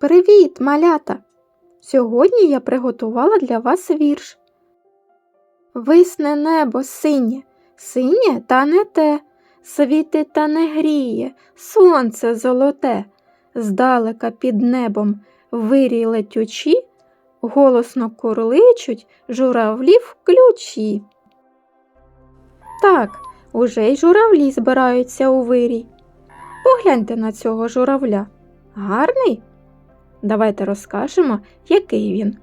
Привіт, малята! Сьогодні я приготувала для вас вірш. Висне небо синє, синє та не те, світить та не гріє, сонце золоте, здалека під небом вирій летючі, голосно курличуть журавлі в ключі. Так, уже й журавлі збираються у вирій. Погляньте на цього журавля. Гарний? Давайте розкажемо, який він.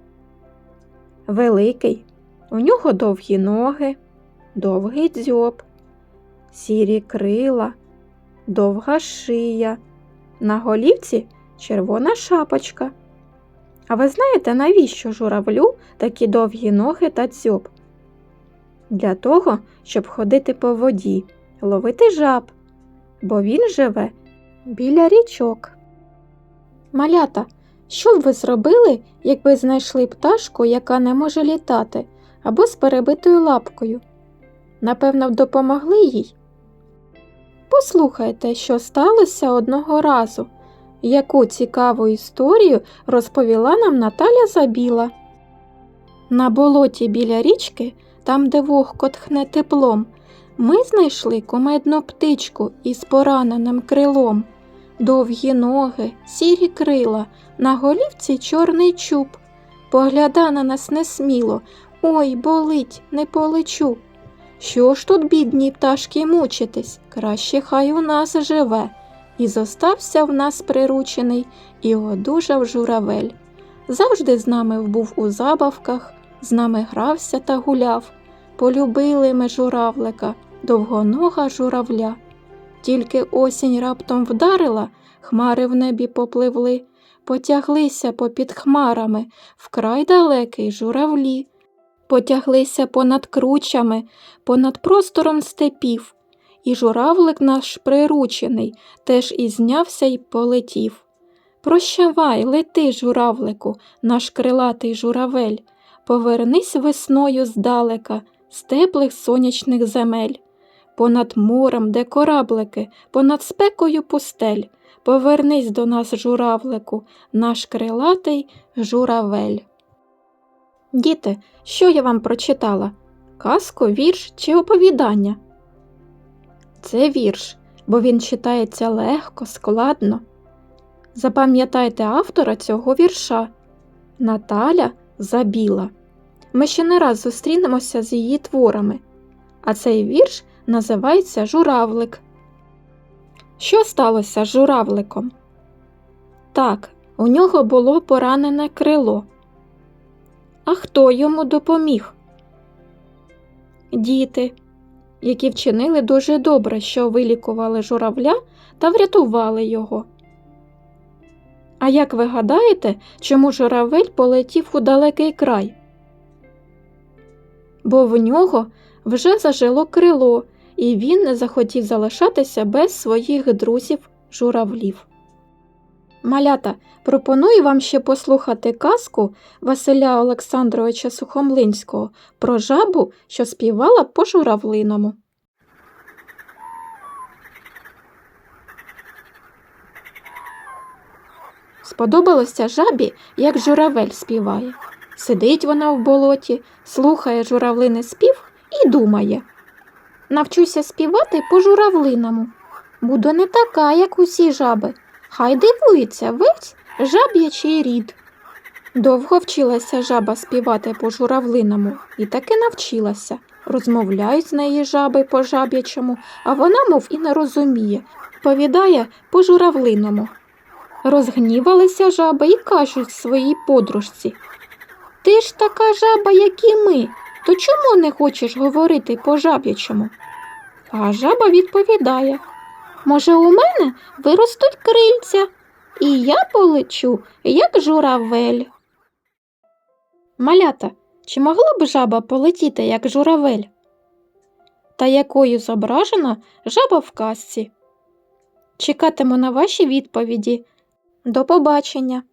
Великий. У нього довгі ноги, довгий дзьоб, сірі крила, довга шия, на голівці червона шапочка. А ви знаєте, навіщо журавлю такі довгі ноги та дзьоб? Для того, щоб ходити по воді, ловити жаб, бо він живе біля річок. Малята, що б ви зробили, якби знайшли пташку, яка не може літати, або з перебитою лапкою? Напевно, допомогли їй? Послухайте, що сталося одного разу, яку цікаву історію розповіла нам Наталя Забіла. На болоті біля річки, там, де вогко тхне теплом, ми знайшли кумедну птичку із пораненим крилом, довгі ноги, сірі крила, на голівці чорний чуб. Погляда на нас несміло, ой, болить, не полечу. Що ж тут, бідні пташки, мучитись? Краще хай у нас живе. І зостався в нас приручений, і одужав журавель. Завжди з нами був у забавках, з нами грався та гуляв. Полюбили ми журавлика, довгонога журавля. Тільки осінь раптом вдарила, хмари в небі попливли, потяглися попід хмарами, вкрай далекий журавлі, потяглися понад кручами, понад простором степів, і журавлик наш приручений теж і знявся й полетів. Прощавай, лети, журавлику, наш крилатий журавель, повернись весною здалека, з теплих сонячних земель, понад морем, де кораблики, понад спекою пустель. Повернись до нас, журавлику, наш крилатий журавель. Діти, що я вам прочитала? Казку, вірш чи оповідання? Це вірш, бо він читається легко, складно. Запам'ятайте автора цього вірша Наталя Забіла. Ми ще не раз зустрінемося з її творами, а цей вірш називається Журавлик. Що сталося з журавликом? Так, у нього було поранене крило. А хто йому допоміг? Діти, які вчинили дуже добре, що вилікували журавля та врятували його. А як ви гадаєте, чому журавель полетів у далекий край? Бо в нього вже зажило крило, і він не захотів залишатися без своїх друзів журавлів. Малята, пропоную вам ще послухати казку Василя Олександровича Сухомлинського про жабу, що співала по журавлиному. Сподобалося жабі, як журавель співає. Сидить вона в болоті, слухає журавлини спів і думає. Навчуся співати по журавлиному. Буду не така, як усі жаби. Хай дивується весь жаб'ячий рід. Довго вчилася жаба співати по журавлиному і таки навчилася. Розмовляють з неї жаби по жаб'ячому, а вона, мов і не розуміє, повідає по журавлиному. Розгнівалися жаби і кажуть своїй подружці Ти ж така жаба, як і ми, то чому не хочеш говорити по жаб'ячому? А жаба відповідає Може, у мене виростуть крильця, і я полечу, як журавель. Малята, чи могла б жаба полетіти, як журавель? Та якою зображена жаба в казці? Чекатиму на ваші відповіді. До побачення!